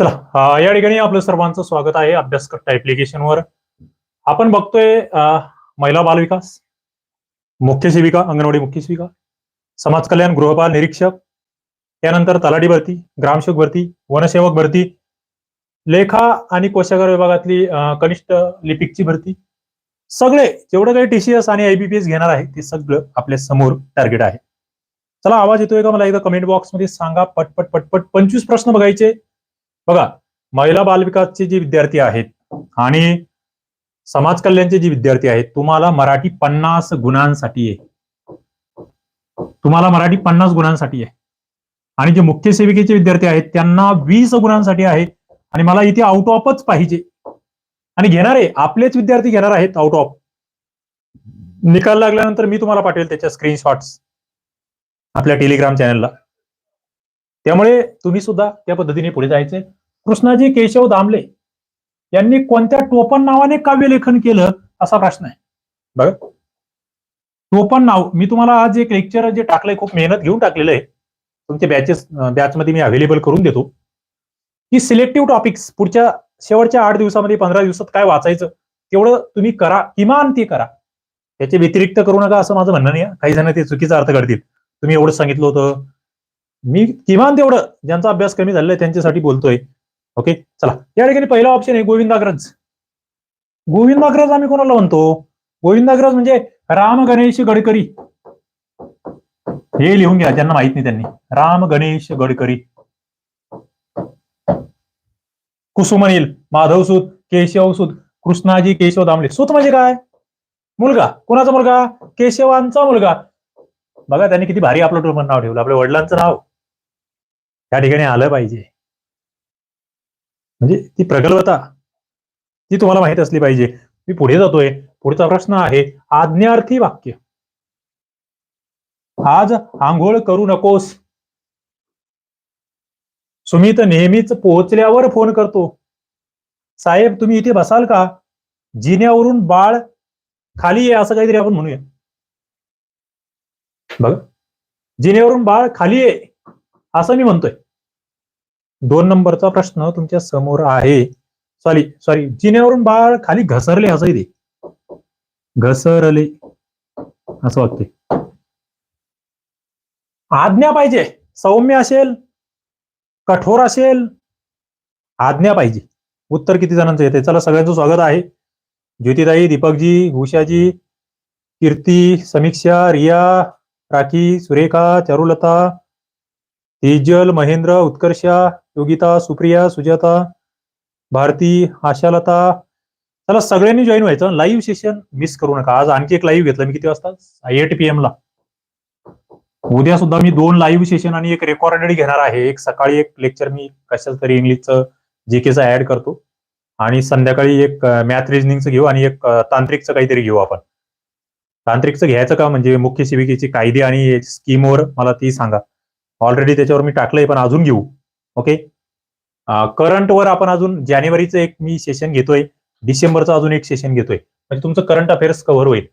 चला या ठिकाणी आपलं सर्वांचं स्वागत आहे अभ्यास कट्टा ऍप्लिकेशनवर आपण बघतोय महिला बालविकास मुख्य सेविका अंगणवाडी मुख्य सेविका समाज कल्याण गृहपाल निरीक्षक त्यानंतर तलाठी भरती ग्रामसेवक भरती वनसेवक भरती लेखा आणि कोशागार विभागातली कनिष्ठ लिपिकची भरती. सगळे जेवढं काही टीसीएस आणि आयबीपीएस घेणार आहे ते सगळं आपल्यासमोर टार्गेट आहे. चला आवाज येतोय का? मला एकदा कमेंट बॉक्समध्ये सांगा पटपट पटपट पंचवीस प्रश्न बघायचे. बघा महिला बालविकासचे जे विद्यार्थी आहेत आणि समाज कल्याणचे जे विद्यार्थी आहेत तुम्हाला मराठी पन्नास गुणांसाठी आहे. तुम्हाला मराठी पन्नास गुणांसाठी आहे. आणि जे मुख्य सेविकेचे विद्यार्थी आहेत त्यांना वीस गुणांसाठी आहे. आणि मला इथे आउट ऑफच पाहिजे. आणि घेणारे आपलेच विद्यार्थी घेणार आहेत आउट ऑफ निकाल लागल्यानंतर मी तुम्हाला पाठवेल त्याच्या स्क्रीनशॉट्स आपल्या टेलिग्राम चॅनलला त्यामुळे तुम्ही सुद्धा त्या पद्धतीने पुढे जायचे. कृष्णाजी केशव दामले यांनी कोणत्या टोपण नावाने काव्यलेखन केलं असा प्रश्न आहे. बघा. टोपण नाव मी तुम्हाला आज एक लेक्चर जे टाकलंय खूप मेहनत घेऊन टाकलेलं आहे. तुमच्या बॅचेस बॅचमध्ये मी अवेलेबल करून देतो. की सिलेक्टिव्ह टॉपिक्स पुढच्या शेवटच्या आठ दिवसामध्ये पंधरा दिवसात काय वाचायचं तेवढं तुम्ही करा किमान ते करा. त्याचे व्यतिरिक्त करू नका असं माझं म्हणणं नाही काही जण ते चुकीचा अर्थ करतील. तुम्ही एवढं सांगितलं होतं. मी किमान तेवढं ज्यांचा अभ्यास कमी झालेला आहे त्यांच्यासाठी बोलतोय. ओके चला. या ठिकाणी पहिला ऑप्शन आहे गोविंदाग्रज. गोविंदाग्रज आम्ही कोणाला म्हणतो? गोविंदाग्रज म्हणजे राम गणेश गडकरी. हे लिहून घ्या ज्यांना माहीत नाही त्यांनी. राम गणेश गडकरी. कुसुमनील माधव सूत केशव सूत कृष्णाजी केशव दामले. सूत म्हणजे काय? मुलगा. कोणाचा मुलगा? केशवांचा मुलगा. बघा त्यांनी किती भारी आपलं टोपण नाव ठेवलं. आपल्या वडिलांचं नाव. त्या ठिकाणी आलं पाहिजे. म्हणजे ती प्रगल्भता ती तुम्हाला माहीत असली पाहिजे. मी पुढे जातोय. पुढचा प्रश्न आहे आज्ञार्थी वाक्य. आज आंघोळ करू नकोस. सुमित नेहमीच पोहोचल्यावर फोन करतो. साहेब तुम्ही इथे बसाल का? जिन्यावरून बाळ खाली आहे असं काहीतरी आपण म्हणूया. बघ. जिन्यावरून बाळ खाली आहे असं मी म्हणतोय. दोन नंबरचा प्रश्न तुमच्यासमोर आहे. सॉरी सॉरी जिन्यावरून बाळ खाली घसरले असं इथे घसरले. असं वागते आज्ञा पाहिजे. सौम्य असेल कठोर असेल आज्ञा पाहिजे. उत्तर किती जणांचं येते चला सगळ्यांचं स्वागत आहे. ज्योतिताई दीपकजी भूषाजी कीर्ती समीक्षा रिया राखी सुरेखा चारुलता तेजल महेंद्र उत्कर्षा योगिता सुप्रिया सुजाता भारती आशालता चला सगळ्यांनी जॉईन व्हायचं. लाईव्ह सेशन मिस करू नका. आज आणखी एक लाईव्ह घेतलं. मी किती वाजता? एट पी ला. उद्या सुद्धा मी दोन लाईव्ह सेशन आणि एक रेकॉर्डेड घेणार आहे. एक सकाळी एक लेक्चर मी कशाच तरी इंग्लिशचं जीकेचं ऍड करतो. आणि संध्याकाळी एक मॅथ रिजनिंगचं घेऊ आणि एक तांत्रिकचं काहीतरी घेऊ आपण. तांत्रिकचं घ्यायचं का? म्हणजे मुख्य सेविकेचे कायदे आणि स्कीमवर मला ती सांगा. ऑलरेडी त्याच्यावर मी टाकलंय पण अजून घेऊ. ओके करंटवर आपण अजून जानेवारीचं एक मी सेशन घेतोय. डिसेंबरचं अजून एक सेशन घेतोय. म्हणजे तुमचं करंट अफेअर्स कव्हर होईल.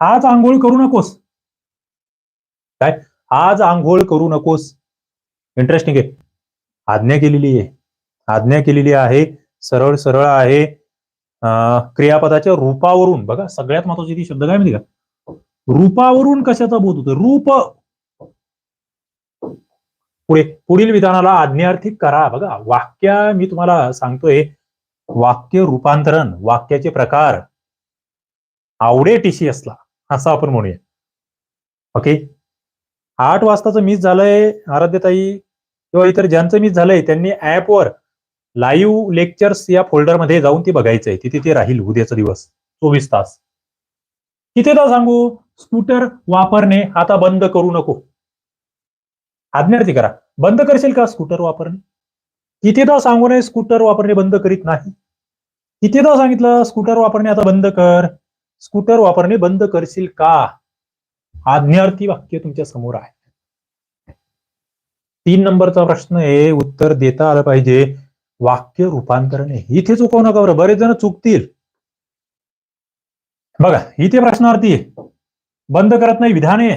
आज आंघोळ करू नकोस. काय? आज आंघोळ करू नकोस. इंटरेस्टिंग आहे. आज्ञा केलेली आहे. आज्ञा केलेली आहे. सरळ सरळ आहे. क्रियापदाच्या रूपावरून. बघा सगळ्यात महत्वाची ती शब्द काय माहिती का? रूपावरून कशाचा बोध होतो रूप पुढे पुढील विधानाला आज्ञार्थी करा. बघा वाक्य मी तुम्हाला सांगतोय. वाक्य रूपांतरण वाक्याचे प्रकार. आवडे टीशी असला असं आपण म्हणूया. ओके? आठ वाजताचं मिस झालंय आराध्यताई किंवा इतर ज्यांचं मिस झालंय त्यांनी ऍपवर लाईव्ह लेक्चर्स या फोल्डरमध्ये जाऊन ती बघायचंय. तिथे ते राहील उद्याचा दिवस चोवीस तास. कितीदा सांगू? स्कूटर वापरणे आता बंद करू नको. आज्ञार्थी करा. बंद करशील का स्कूटर वापरणे? कितीदा सांगू नये स्कूटर वापरणे बंद करीत नाही? कितीदा सांगितलं? स्कूटर वापरणे आता बंद कर. स्कूटर वापरणे बंद करशील का? आज्ञार्थी वाक्य तुमच्यासमोर आहे. तीन नंबरचा प्रश्न आहे उत्तर देता आलं पाहिजे. वाक्य रूपांतरणे. इथे चुकवू नका बरं. बरेच जण चुकतील. बघा इथे प्रश्नार्थी आहे. बंद करत नाही विधाने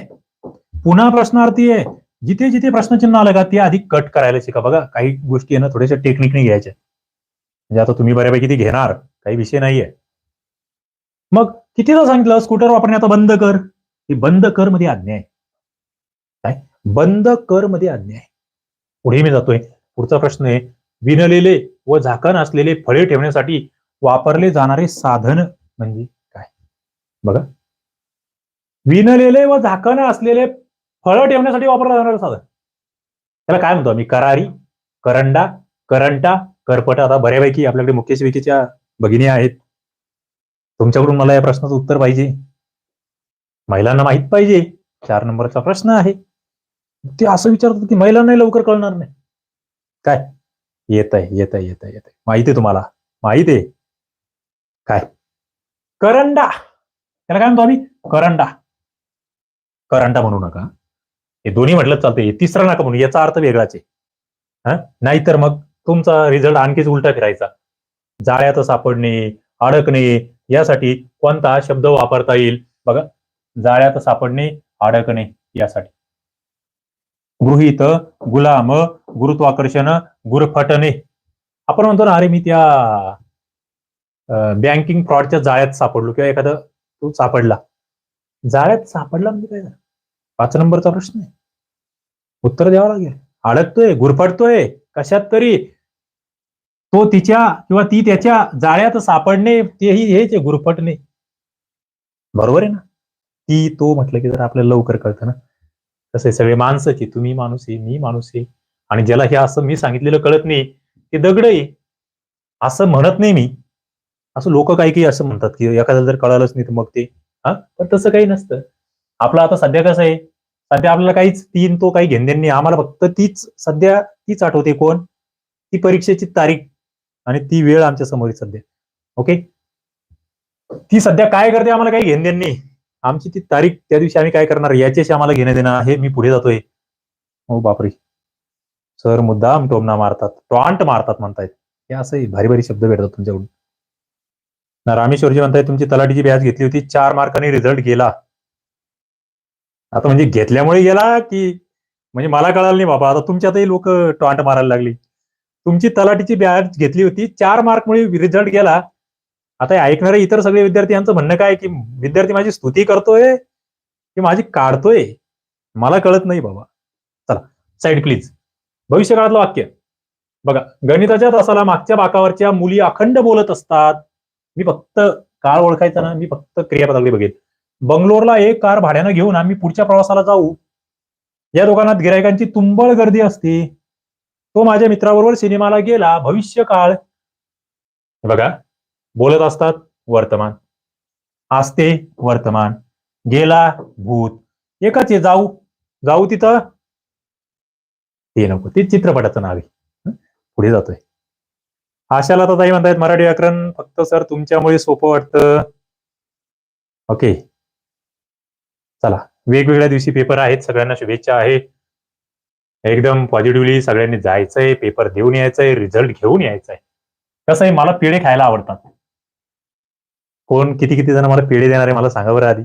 पुन्हा प्रश्नार्थी आहे. जिथे जिथे प्रश्नचिन्ह आलं का ते आधी कट करायला शिका. बघा काही गोष्टी आहे ना थोड्याशा टेक्निकने घ्यायच्या म्हणजे आता तुम्ही बऱ्यापैकी ती घेणार काही विषय नाहीये. मग कितीदा सांगितलं स्कूटर वापरणे आता बंद कर? हे बंद कर मध्ये आज्ञा आहे काय? बंद कर मध्ये आज्ञा आहे पुढे मी जातोय. पुढचा प्रश्न आहे विणलेले व झाकण असलेले फळे ठेवण्यासाठी वापरले जाणारे साधन म्हणजे काय? बघा. विणलेले व झाकण असलेले फळं ठेवण्यासाठी वापरलं जाणारं साधन त्याला काय म्हणतो आम्ही? करारी करंडा करंटा करपटा. आता बऱ्यापैकी आपल्याकडे मुख्य सेविकेच्या भगिनी आहेत. तुमच्याकडून मला या प्रश्नाचं उत्तर पाहिजे. महिलांना माहीत पाहिजे. चार नंबरचा प्रश्न आहे. ते असं विचारतात की महिलांनाही लवकर कळणार नाही. काय? येत आहे येत आहे येत आहे येत आहे माहिती आहे तुम्हाला. माहिती आहे. काय? करंडा. त्याला काय म्हणतो आम्ही? करंडा. करंडा म्हणू नका. हे दोन्ही म्हटलं चालतंय. तिसरा नका म्हणून याचा अर्थ वेगळाच आहे. हा? नाहीतर मग तुमचा रिझल्ट आणखीच उलटा फिरायचा. जाळ्यात सापडणे अडकणे यासाठी कोणता शब्द वापरता येईल? बघा. जाळ्यात सापडणे अडकणे यासाठी. गृहीत गुलाम गुरुत्वाकर्षण गुरफटणे. आपण म्हणतो ना अरे मी त्या बँकिंग फ्रॉडच्या जाळ्यात सापडलो किंवा एखादं तो सापडला. जाळ्यात सापडला म्हणजे काय झालं? पाच नंबरचा प्रश्न आहे. उत्तर द्यावं लागेल. अडकतोय गुरफडतोय कशात तरी. तो तिच्या किंवा ती त्याच्या जाळ्यात सापडणे तेही हेच आहे गुरफटणे. बरोबर आहे ना? ती तो म्हटलं की जर आपल्याला लवकर कळतं ना. तसे सगळे माणसाची तुम्ही माणूस आहे मी माणूस आहे. आणि ज्याला हे असं मी सांगितलेलं कळत नाही ते दगड आहे. असं म्हणत नाही मी. असं लोक काही काही असं म्हणतात की एखाद्याला जर कळालंच नाही तर मग ते हा? पण तसं काही नसतं. आपलं आता सध्या कसं आहे? सध्या आपल्याला काहीच तीन तो काही घेणदेण नाही. आम्हाला फक्त तीच सध्या तीच आठवते कोण? ती परीक्षेची तारीख आणि ती वेळ आमच्यासमोर आहे सध्या. ओके? ती सध्या काय करते आम्हाला काही घेणदेण नाही. आमची ती तारीख त्या दिवशी आम्ही काय करणार? याच्याशी आम्हाला घेणं देणं आहे. मी पुढे जातोय. हो बापरे. सर मुद्दाम टोमना मारतात. टॉन्ट मारतात म्हणतायत. हे असं भारी भारी शब्द भेटतात तुमच्याकडून. ना रामेश्वरजी म्हणताय तुमची तलाठीची बॅच घेतली होती. चार मार्कांनी रिझल्ट गेला. आता म्हणजे घेतल्यामुळे गेला की म्हणजे मला कळालं नाही बाबा. आता तुमच्यातही लोक टॉन्ट मारायला लागली. तुमची तलाठीची बॅच घेतली होती. चार मार्कमुळे रिझल्ट गेला. आता हे ऐकणारे इतर सगळे विद्यार्थी यांचं म्हणणं काय की विद्यार्थी माझी स्तुती करतोय की माझी काढतोय? मला कळत नाही बाबा. चला साईड प्लीज भविष्यकाळातलं वाक्य. बघा गणिताच्या तासाला मागच्या बाकावरच्या मुली अखंड बोलत असतात. मी फक्त काळ ओळखायचा ना मी फक्त क्रियापदाकडे बघेल बंगलोरला एक कार भाड्यानं घेऊन आम्ही पुढच्या प्रवासाला जाऊ. या दुकानात गिरायकांची तुंबळ गर्दी असते. तो माझ्या मित्राबरोबर सिनेमाला गेला. भविष्य काळ बघा. बोलत असतात वर्तमान. असते वर्तमान. गेला भूत. एकच आहे जाऊ. जाऊ तिथं. ते नको. ते चित्रपटाचं नाव आहे. पुढे जातोय. आशाला तर ताई म्हणतायत मराठी व्याकरण फक्त सर तुमच्यामुळे सोपं वाटतं. ओके. चला वेगवेगळ्या दिवशी पेपर आहेत सगळ्यांना शुभेच्छा आहे. एकदम पॉझिटिव्हली सगळ्यांनी जायचंय पेपर देऊन यायचंय रिझल्ट घेऊन यायचंय. कसं आहे मला पेढे खायला आवडतात. कोण किती किती जण मला पेढे देणार आहे मला सांगा बरं आधी.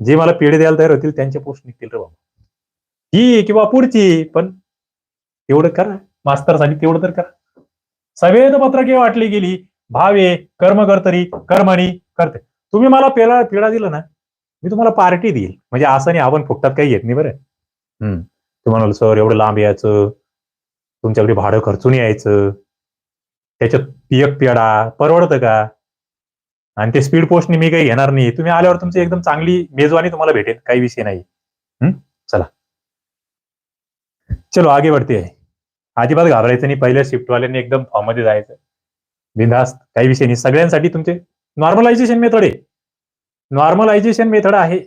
जे मला पेढे द्यायला तयार होतील त्यांचे पोस्ट निघतील रे बाबा. ही किंवा पुढची पण तेवढं करा. मास्तरसाठी तेवढं तर करा. सवेद पत्रके वाटली गेली. भावे कर्म करतरी कर्मणी करते. तुम्ही मला पेला पेढा दिला ना मी तुम्हाला पार्टी देईल. म्हणजे असं नाही आपण फुकटात काही येत नाही बरं. हम्म. तुम्हाला सर एवढं लांब यायचं. तुमच्याकडे भाडं खर्चून यायचं. त्याच्यात पियक पेढा परवडतं का? आणि ते स्पीड पोस्टने मी काही घेणार नाही. तुम्ही आल्यावर तुमची एकदम चांगली मेजवानी तुम्हाला भेटेल. काही विषय नाही. हम्म. चला. चलो आगे बढ़ते आहे. अजिबात घाबरायचं नाही. पहिल्या शिफ्टवाल्यांनी एकदम फॉर्ममध्ये जायचं. बिंदास्त काही विषय नाही. सगळ्यांसाठी तुमचे नॉर्मलायझेशन मेथड आहे. नॉर्मलायझेशन मेथड आहे.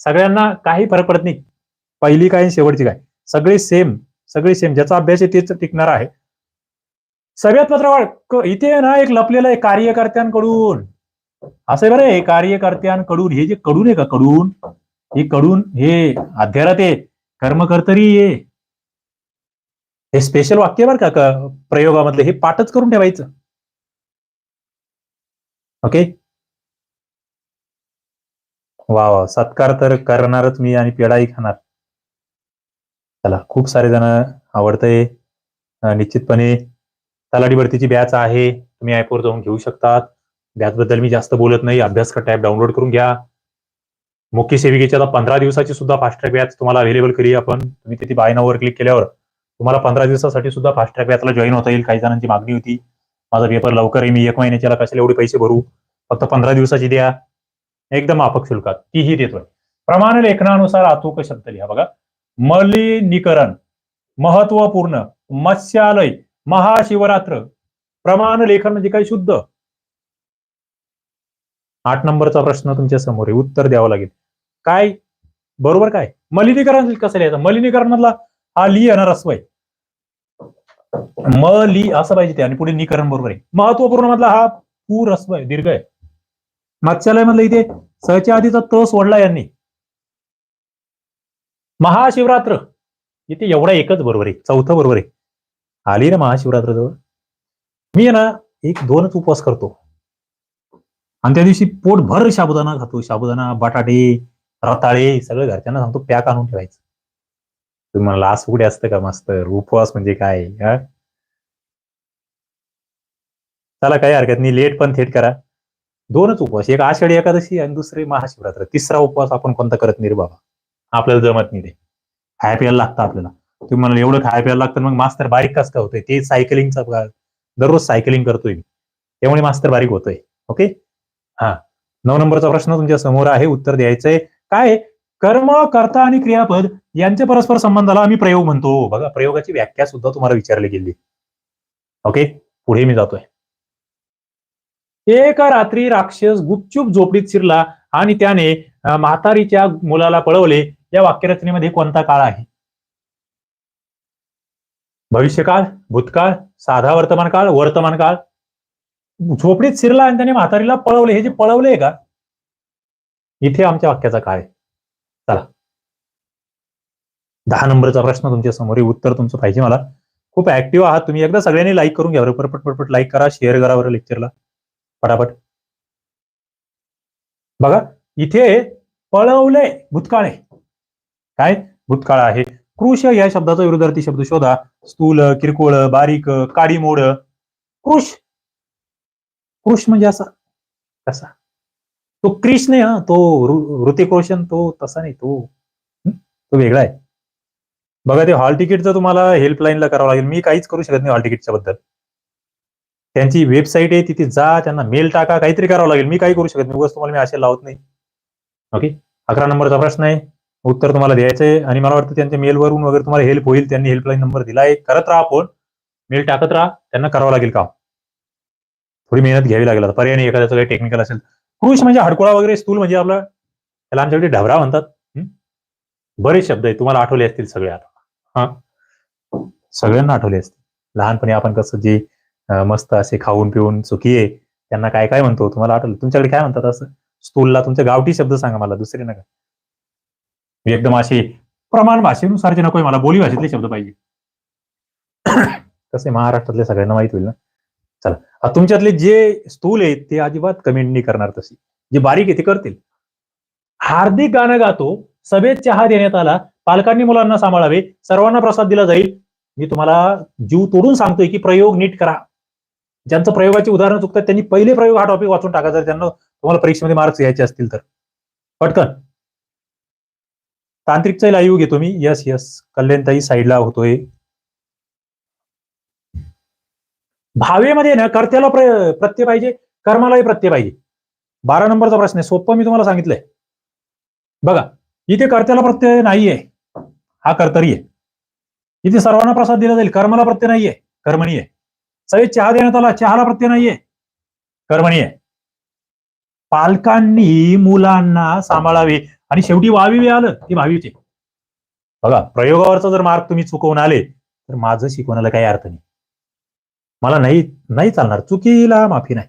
सगळ्यांना काही फरक पडत नाही. पहिली काय शेवटची काय? सगळे सेम सगळे सेम ज्याचा अभ्यास आहे तेच टिकणार आहे. सगळ्यात मात्र इथे ना एक लपलेलं आहे कार्यकर्त्यांकडून. असं आहे बरं हे कार्यकर्त्यांकडून हे जे कडून आहे का कडून? हे कडून हे अध्यारात आहे. कर्मकर्तरी हे स्पेशल वाक्य बरं का प्रयोगामधलं. हे पाठच करून ठेवायचं. ओके वा वा. सत्कार तर करणारच मी आणि पेढाही खाणार. चला खूप सारे जण आवडतंय. निश्चितपणे तलाठी भरतीची बॅच आहे. तुम्ही ऍपवर जाऊन घेऊ शकतात. बॅच बद्दल मी जास्त बोलत नाही. अभ्यास करता ऍप डाउनलोड करून घ्या. मुख्य सेविकेची आता पंधरा दिवसाची सुद्धा फास्टट्रॅक बॅच तुम्हाला अवेलेबल करी आपण. तुम्ही तिथे बाय नावर क्लिक केल्यावर तुम्हाला पंधरा दिवसासाठी सुद्धा फास्टट्रॅक बॅचला जॉईन होता येईल. काही जणांची मागणी होती. माझा पेपर लवकर आहे मी एक महिन्याच्याला कशाला एवढे पैसे भरू? फक्त पंधरा दिवसाची द्या. एकदम माफक शुल्कात तीही देतोय प्रमाण लेखनानुसार अचूक शब्द लिहा बघा. मलिनीकरण महत्त्वपूर्ण मत्स्यालय महाशिवरात्र. प्रमाण लेखन म्हणजे काही शुद्ध? आठ नंबरचा प्रश्न तुमच्यासमोर आहे. उत्तर द्यावं लागेल. काय? बरोबर काय? मलिनीकरण म्हणजे कसं लिहायचं? मलिनीकरण मधला हा ली येणार असं आहे. म ली असं पाहिजे ते. आणि पुढे निकरण बरोबर आहे. महत्त्वपूर्ण मधला हा पूर असं आहे. दीर्घ आहे. मत्स्यालय मधलं इथे सहच्या आधीचा त सोडला यांनी. महाशिवरात्र. इथे एवढा एकच बरोबर आहे चौथं बरोबर आहे. आली ना महाशिवरात्र जवळ? मी ना एक दोनच उपवास करतो. आणि त्या दिवशी पोट भर साबुदाणा खातो साबुदाणा बटाटे रताळे सगळं घरच्यांना सांगतो पॅक आणून ठेवायचं. तुम्ही म्हणाला असं कुठे असतं का मस्त? उपवास म्हणजे काय? चला काही हरकत नाही लेट पण थेट करा. दोनच उपवास एक आषाढी एकादशी आणि दुसरे महाशिवरात्र. तिसरा उपवास आपण कोणता करत नाही रे बाबा? आपल्याला जमत नाही रे खाया प्यायला लागतं आपल्याला. तुम्ही म्हणाल एवढं खाया प्यायला लागतं मग मास्तर बारीक कस का होतोय? ते सायकलिंगचा दररोज सायकलिंग करतोय मी. त्यामुळे मास्तर बारीक होतोय. ओके? हा. नऊ नंबरचा प्रश्न तुमच्यासमोर आहे उत्तर द्यायचंय. काय? कर्म कर्ता आणि क्रियापद यांच्या परस्पर संबंधाला आम्ही प्रयोग म्हणतो. बघा प्रयोगाची व्याख्या सुद्धा तुम्हाला विचारली गेली. ओके? पुढे मी जातोय. एका रात्री राक्षस गुपचूप झोपडीत शिरला आणि त्याने म्हातारीच्या मुलाला पळवले. या वाक्यरचनेमध्ये कोणता काळ आहे? भविष्यकाळ भूतकाळ साधा वर्तमान काळ वर्तमान काळ झोपडीत शिरला आणि त्याने म्हातारीला पळवले. हे जे पळवले का? इथे आमच्या वाक्याचा काळ आहे. चला. दहा नंबरचा प्रश्न तुमच्यासमोर उत्तर तुमचं पाहिजे मला. खूप ऍक्टिव्ह आहात तुम्ही. एकदा सगळ्यांनी लाईक करून घ्या. बरं पटपट पटपट लाईक करा. शेअर करा बरं लेक्चरला पटापट बघा इथे पळवले भूतकाळ. आहे काय? भूतकाळ आहे. कृश या शब्दाचा विरुद्धार्थी शब्द शोधा. स्थूल किरकोळ बारीक काडी मोड कृश कृश म्हणजे असा. कसा तो क्रिश नाही हा. तो ऋतिक रोशन तो तसा नाही तो. तो वेगळा आहे. बघा ते हॉल तिकीटचं तुम्हाला हेल्पलाईनला करावं लागेल. मी काहीच करू शकत नाही हॉल तिकीटच्या बद्दल. त्यांची वेबसाईट आहे तिथे जा त्यांना मेल टाका काहीतरी करावं लागेल. मी काही करू शकत नाही. उगाच तुम्हाला मी असे लावत नाही. ओके अकरा नंबरचा प्रश्न आहे. उत्तर तुम्हाला द्यायचंय आणि मला वाटतं त्यांच्या मेलवरून वगैरे तुम्हाला हेल्प होईल. त्यांनी हेल्पलाईन नंबर दिलाय करत राहा फोन मेल टाकत राहा. त्यांना करावं लागेल काम. थोडी मेहनत घ्यावी लागेल आता. पर्याय नाही. एखाद्याचं काही टेक्निकल असेल. कृष म्हणजे हडकुळा वगैरे स्थूल म्हणजे आपला त्याला आमच्याकडे ढबरा म्हणतात. बरेच शब्द आहेत. तुम्हाला आठवले असतील सगळे आता. हा? सगळ्यांना आठवले असतील. लहानपणी आपण कसं जे मस्त असे खाऊन पिऊन सुखी आहे. त्यांना काय काय म्हणतो? तुम्हाला आठवलं? तुमच्याकडे काय म्हणतात असं? स्थूलला तुमच्या गावठी शब्द सांगा मला दुसरे नका. मी एकदम असे प्रमाण भाषेनुसारचे नकोय मला बोली भाषेतले शब्द पाहिजे. कसे महाराष्ट्रातले सगळ्यांना माहीत होईल ना? चला. तुमच्यातले जे स्थूल आहेत ते अजिबात कमेंट नाही करणार तशी. जे बारीक आहे ते करतील. हार्दिक गाणं गातो सभेत चहा देण्यात आला पालकांनी मुलांना सांभाळावे सर्वांना प्रसाद दिला जाईल. मी तुम्हाला जीव तोडून सांगतोय की प्रयोग नीट करा. ज्यांचं प्रयोगाची उदाहरणं चुकतात त्यांनी पहिले प्रयोग हा टॉपिक वाचून टाका. जर त्यांना तुम्हाला परीक्षेमध्ये मार्क्स घ्यायचे असतील तर. पटकन. तांत्रिकचा लाईव्ह घेतो मी. यस यस कल्याणताई साईडला होतोय. भावेमध्ये ना कर्त्याला प्र- प्रत्यय पाहिजे कर्मालाही प्रत्यय पाहिजे. बारा नंबरचा प्रश्न आहे. सोपं मी तुम्हाला सांगितलंय. बघा इथे कर्त्याला प्रत्यय नाहीये. हा कर्तरी आहे. इथे सर्वांना प्रसाद दिला जाईल. कर्माला प्रत्यय नाहीये. कर्मणी आहे. सगळे चहा देण्यात आला चहाला प्रत्यय नाहीये. कर्मणी आहे पालकांनी मुलांना सांभाळावे आणि शेवटी वावी आलं ते भावीचे. बघा प्रयोगावरचा जर मार्क तुम्ही चुकवून आले तर माझं शिकवण्याला काही अर्थ नाही. मला नाही नाही चालणार. चुकीला माफी नाही.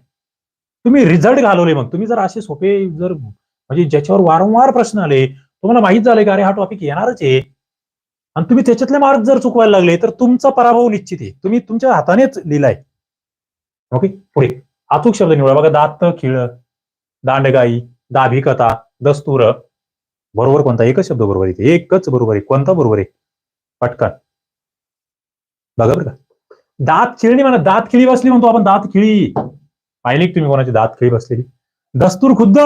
तुम्ही रिझल्ट घालवले मग. तुम्ही जर असे सोपे जर म्हणजे ज्याच्यावर वारंवार प्रश्न आले तुम्हाला माहीत झाले का अरे हा टॉपिक येणारच आहे. आणि तुम्ही त्याच्यातले मार्क जर चुकवायला लागले तर तुमचा पराभव निश्चित आहे. तुम्ही तुमच्या हातानेच लिहिलाय. ओके पुढे. अचूक शब्द निवडा. बघा दात खिळ दांडगाई दाभिकता दस्तूर. बरोबर कोणता? एकच शब्द बरोबर आहे एकच बरोबर आहे. कोणता बरोबर आहे? पटकन. बघा बरं का. दात खिळणी म्हणा. दात खिळी बसली म्हणतो आपण. दात खिळी. पाहिली तुम्ही कोणाची दात खिळी बसलेली? दस्तूर खुद्द.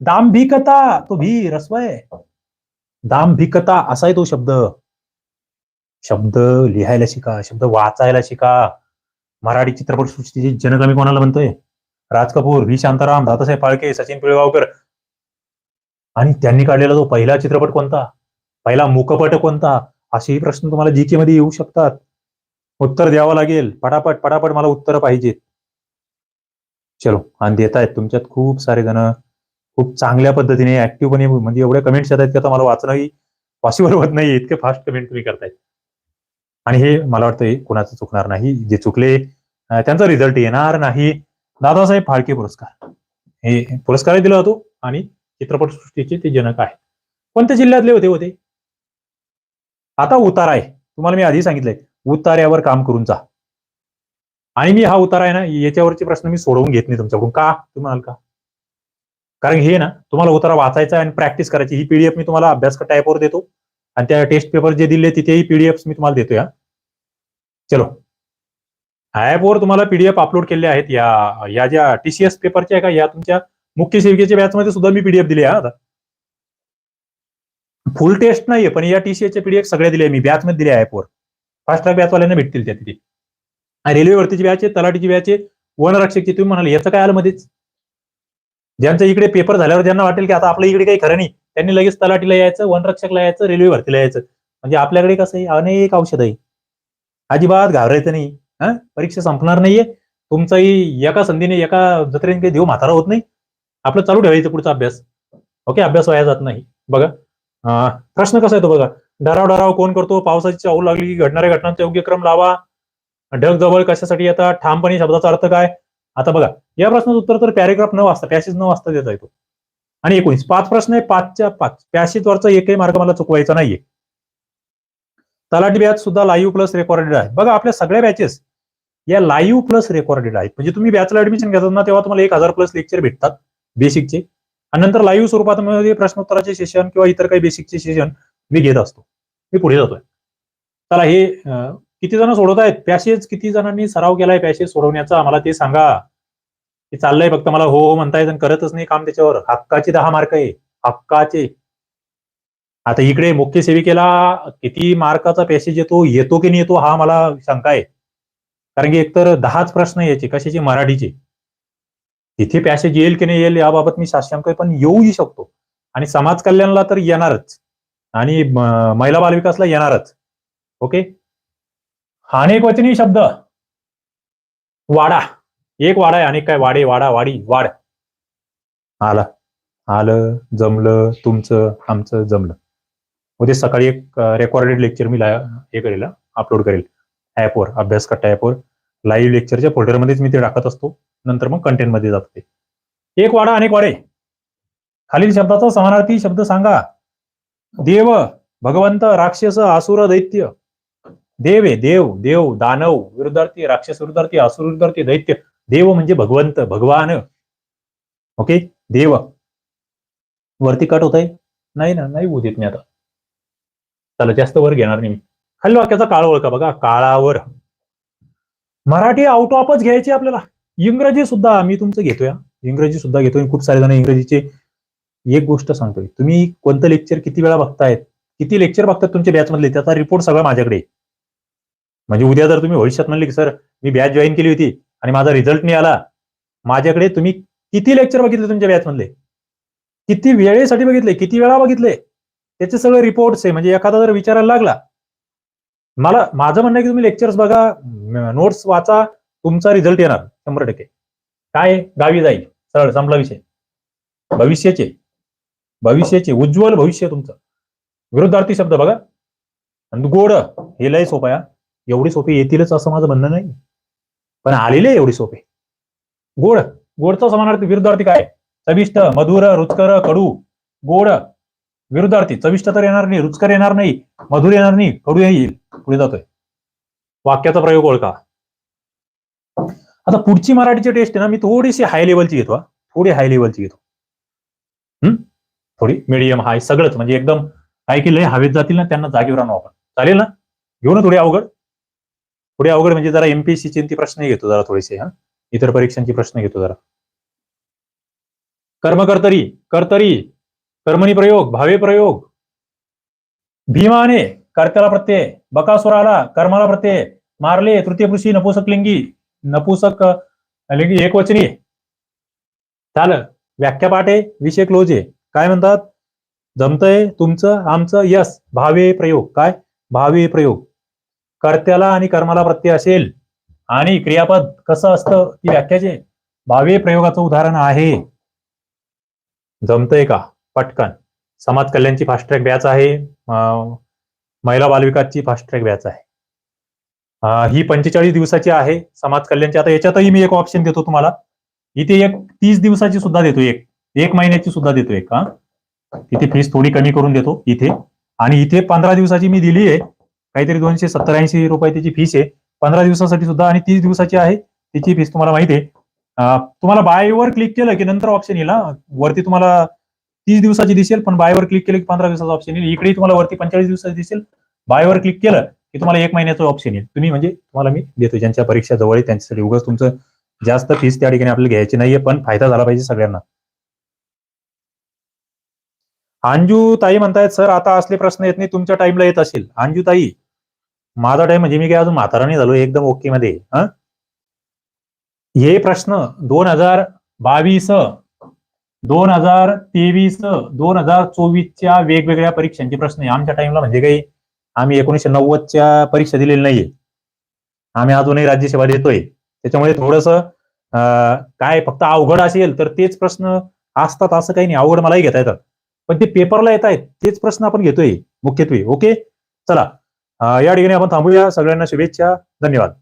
दांभिकता तो भी रस्वय दांभिकता असा आहे तो शब्द. शब्द लिहायला शिका शब्द वाचायला शिका. मराठी चित्रपटसृष्टीचे जनक आम्ही कोणाला म्हणतोय? राज कपूर व्ही. शांताराम दादासाहेब फाळके सचिन पिळगावकर. आणि त्यांनी काढलेला तो पहिला चित्रपट कोणता? पहिला मुकपट कोणता? असेही प्रश्न तुम्हाला जीके मध्ये येऊ शकतात. उत्तर द्यावं लागेल. पटापट पटापट मला उत्तर पाहिजेत. चलो आणि देत आहेत तुमच्यात खूप सारे जण. खूप चांगल्या पद्धतीने ऍक्टिव्हपणे म्हणजे एवढे कमेंट्स येत आहेत की आता मला वाचणंही पॉसिबल होत नाही इतके फास्ट कमेंट तुम्ही करतायत. आणि हे मला वाटतं कोणाचं चुकणार नाही जे चुकले त्यांचा रिझल्ट येणार नाही. दादासाहेब फाळके पुरस्कार. हे पुरस्कारही दिला जातो आणि चित्रपटसृष्टीचे ते जनक आहे कोणत्या जिल्ह्यातले होते होते? आता उतारा आहे. तुम्हाला मी आधी सांगितलंय उतार्यावर काम करून जा. आणि मी हा उतारा आहे ना याच्यावरचे प्रश्न मी सोडवून घेत नाही तुमच्याकडून. का? तुम्ही म्हणाल का? कारण हे ना तुम्हाला उतारा वाचायचा आणि प्रॅक्टिस करायची ही पीडीएफ मी तुम्हाला अभ्यास टाईपवर देतो. आणि त्या टेस्ट पेपर जे दिले तिथेही पीडीएफ मी तुम्हाला देतो या. चलो. ऍपवर तुम्हाला पीडीएफ अपलोड केले आहेत. या या ज्या टीसीएस पेपरच्या आहे का या तुमच्या मुख्य सेविकेच्या बॅचमध्ये सुद्धा मी पीडीएफ दिले हा. आता फुल टेस्ट नाहीये पण या टीसीएसच्या पीडीएफ सगळ्या दिल्या मी बॅचमध्ये दिल्या दिले ऍपवर फास्ट ट्रॅक बॅचवाल्यांना भेटतील त्या तिथे. रेल्वे वरतीची बॅच आहे तलाटीची बॅच आहे वनरक्षकची तुम्ही म्हणाले याचं काय आलं मध्येच? ज्यांच्या इकडे पेपर झाल्यावर ज्यांना वाटेल की आता आपल्या इकडे काही खरं नाही. त्यांनी लगेच तलाठीला यायचं वनरक्षकला यायचं रेल्वे भरतीला यायचं. म्हणजे आपल्याकडे कसं आहे अनेक औषध आहे. अजिबात घाबरायचं नाही. हा? परीक्षा संपणार नाहीये. तुमचाही एका संधीने एका जत्रेने काही देव म्हातारा होत नाही. आपलं चालू ठेवायचं पुढचा अभ्यास. ओके? अभ्यास वाया जात नाही. बघा. प्रश्न कसा येतो बघा? डराव डराव कोण करतो? पावसाची चाहू लागली की घडणाऱ्या घटनांचा योग्य क्रम लावा. ढग जवळ कशासाठी येतात? ठामपणे शब्दाचा अर्थ काय? आता बघा या प्रश्नाचं उत्तर तर पॅरेग्राफ न वाचता पॅसेज न वाचता देता येतो. आणि एकोणीस पाच प्रश्न आहे पाचच्या पाच. पॅसेज वरचा एकही मार्ग मला चुकवायचा नाहीये. तलाठी बॅच सुद्धा लाईव्ह प्लस रेकॉर्डेड आहे. बघा आपल्या सगळ्या बॅचेस या लाईव्ह प्लस रेकॉर्डेड आहेत. म्हणजे तुम्ही बॅचला ऍडमिशन घेतात ना तेव्हा तुम्हाला एक हजार प्लस लेक्चर भेटतात बेसिकचे. आणि नंतर लाईव्ह स्वरूपात प्रश्नोत्तराचे सेशन किंवा इतर काही बेसिकचे सेशन मी घेत असतो. मी पुढे जातोय. चला हे किती जण सोडवत आहेत पॅसेज किती जणांनी सराव केलाय पॅसेज सोडवण्याचा? मला ते सांगा. ते चाललंय फक्त मला हो हो म्हणताय करतच नाही काम त्याच्यावर. हक्काचे दहा मार्क आहे. हक्काचे. आता इकडे मुख्य सेविकेला किती मार्काचा पॅसेज येतो येतो की नाही येतो हा मला शंका आहे. कारण की एकतर दहाच प्रश्न यायचे कशाचे? मराठीचे. तिथे पॅसेज येईल की नाही येईल याबाबत मी साशंक आहे पण येऊही शकतो. आणि समाज कल्याणला तर येणारच. आणि महिला बालविकासला येणारच. ओके? अनेक वचनी शब्द. वाडा. एक वाडा आहे अनेक काय वाडे वाडा वाडी वाड. आला. आलं जमलं तुमचं आमचं जमलं. उद्या सकाळी एक रेकॉर्डेड लेक्चर मी ला- हे करेल अपलोड करेल. ऍपवर अभ्यास कट्टा ऍपवर लाईव्ह लेक्चरच्या फोल्डरमध्येच मी ते टाकत असतो. नंतर मग कंटेंटमध्ये जात ते. एक वाडा अनेक वाडे. खालील शब्दाचा समानार्थी शब्द सांगा. देव भगवंत राक्षस असुर दैत्य. देव आहे देव देव दानव विरुद्धार्थी राक्षस विरुद्धार्थी असुर विरुद्धार्थी दैत्य देव म्हणजे भगवंत भगवान. ओके? देव. वरती कट होत आहे नाही ना नाही होऊ देत मी आता. चला जास्त वर घेणार नाही मी. खाली वाक्याचा काळ ओळखा बघा काळावर. मराठी आउट ऑफच घ्यायची आपल्याला. इंग्रजी सुद्धा मी तुमचं घेतोय. इंग्रजी सुद्धा घेतोय. खूप सारे जण इंग्रजीचे. एक गोष्ट सांगतोय. तुम्ही कोणतं लेक्चर किती वेळा बघतायत? किती लेक्चर बघतात तुमच्या बॅच मधले? त्याचा रिपोर्ट सगळा माझ्याकडे आहे. म्हणजे उद्या जर तुम्ही भविष्यात म्हणले की सर मी बॅच जॉईन केली होती आणि माझा रिझल्ट नाही आला माझ्याकडे तुम्ही किती लेक्चर बघितले तुमच्या बॅच मधले? किती वेळेसाठी बघितले? किती वेळा बघितले? त्याचे सगळे रिपोर्ट्स आहे. म्हणजे एखादा जर विचारायला लागला मला माझं म्हणणं आहे की तुम्ही लेक्चर्स बघा नोट्स वाचा तुमचा रिझल्ट येणार शंभर टक्के. काय? गावी जाईल. सरळ संपला विषय. भविष्याचे. भविष्याचे. उज्ज्वल भविष्य तुमचं. विरुद्धार्थी शब्द बघा. आणि गोड. हे लय सोपं आहे हा. एवढी सोपी येतीलच असं माझं म्हणणं नाही. पण आलेले एवढी सोपे. गोड गोडचा समानार्थी विरुद्धार्थी काय? चविष्ट मधुर रुचकर कडू. गोड विरुद्धार्थी. चविष्ट तर येणार नाही रुचकर येणार नाही मधुर येणार नाही कडू येईल. पुढे जातोय. वाक्याचा प्रयोग ओळखा. आता पुढची मराठीची टेस्ट आहे ना मी थोडीशी हाय लेवलची घेतो थोडी हाय लेवलची घेतो. हम्म? थोडी मिडियम हाय सगळंच. म्हणजे एकदम काय की लय हवेत जातील ना त्यांना जागेवर आणू आपण. चालेल ना? घेऊ ना थोडी अवघड. पुढे अवघड म्हणजे जरा एमपीएससीचे ती प्रश्न घेतो जरा थोडेसे हा. इतर परीक्षांची प्रश्न घेतो जरा. कर्मकर्तरी कर्तरी कर्मणी प्रयोग भावे प्रयोग. भीमाने कर्त्याला प्रत्यय बकासुराला कर्माला प्रत्यय मारले तृतीय पुरुषी नपुसक लिंगी नपुसक लिंगी एकवचनी. झालं. व्याख्या पाठ विषय क्लोज. आहे काय म्हणतात? जमतंय तुमचं आमचं यस. भावे प्रयोग. काय? भावे प्रयोग. कर्त्याला आणि कर्माला प्रत्यय असेल. आणि क्रियापद कसं असतं? ती व्याख्याचे भावे प्रयोगाचं उदाहरण आहे. जमतंय का? पटकन. समाज कल्याणची फास्ट ट्रॅक बॅच आहे. महिला बालविकासची फास्ट ट्रॅक बॅच आहे. ही पंचेचाळीस दिवसाची आहे. समाज कल्याणची आता याच्यातही मी एक ऑप्शन देतो तुम्हाला. इथे एक तीस दिवसाची सुद्धा देतो एक. एक महिन्याची सुद्धा देतो एक हा. इथे फीस थोडी कमी करून देतो इथे. आणि इथे पंधरा दिवसाची मी दिली आहे काहीतरी दोनशे सत्तर ऐंशी रुपये त्याची फीस आहे. पंधरा दिवसासाठी सुद्धा आणि तीस दिवसाची आहे. त्याची फीस तुम्हाला माहिती आहे. तुम्हाला बायवर क्लिक केलं की नंतर ऑप्शन येईल ना वरती तुम्हाला तीस दिवसाची दिसेल पण बायवर क्लिक केलं की पंधरा दिवसाचा ऑप्शन येईल. इकडे तुम्हाला वरती पंचेचाळीस दिवसाची दिसेल. बायवर क्लिक केलं की तुम्हाला एक महिन्याचं ऑप्शन येईल. तुम्ही म्हणजे तुम्हाला मी देतो. ज्यांच्या परीक्षा जवळ आहे त्यांच्यासाठी. उगाच तुमचं जास्त फीस त्या ठिकाणी आपल्याला घ्यायची नाहीये पण फायदा झाला पाहिजे सगळ्यांना. अंजू ताई म्हणतायत सर आता असले प्रश्न येत नाही तुमच्या टाइमला येत असेल. अंजू ताई माझा टाइम म्हणजे मी काय अजून म्हातारा नाही झालो एकदम ओके मध्ये. हे? प्रश्न दोन हजार बावीस दोन हजार तेवीस दोन हजार चोवीसच्या वेगवेगळ्या परीक्षांचे प्रश्न आहे आमच्या टाइमला म्हणजे काही आम्ही एकोणीशे नव्वदच्या परीक्षा दिलेली नाहीये. आम्ही अजूनही राज्यसेवा देतोय. त्याच्यामुळे थोडस काय फक्त अवघड असेल तर तेच प्रश्न असतात असं काही नाही. अवघड मलाही घेता येतात. पण ते पेपरला येत आहेत तेच प्रश्न आपण घेतोय मुख्यत्वे. ओके चला. या ठिकाणी आपण थांबूया. सगळ्यांना शुभेच्छा. धन्यवाद.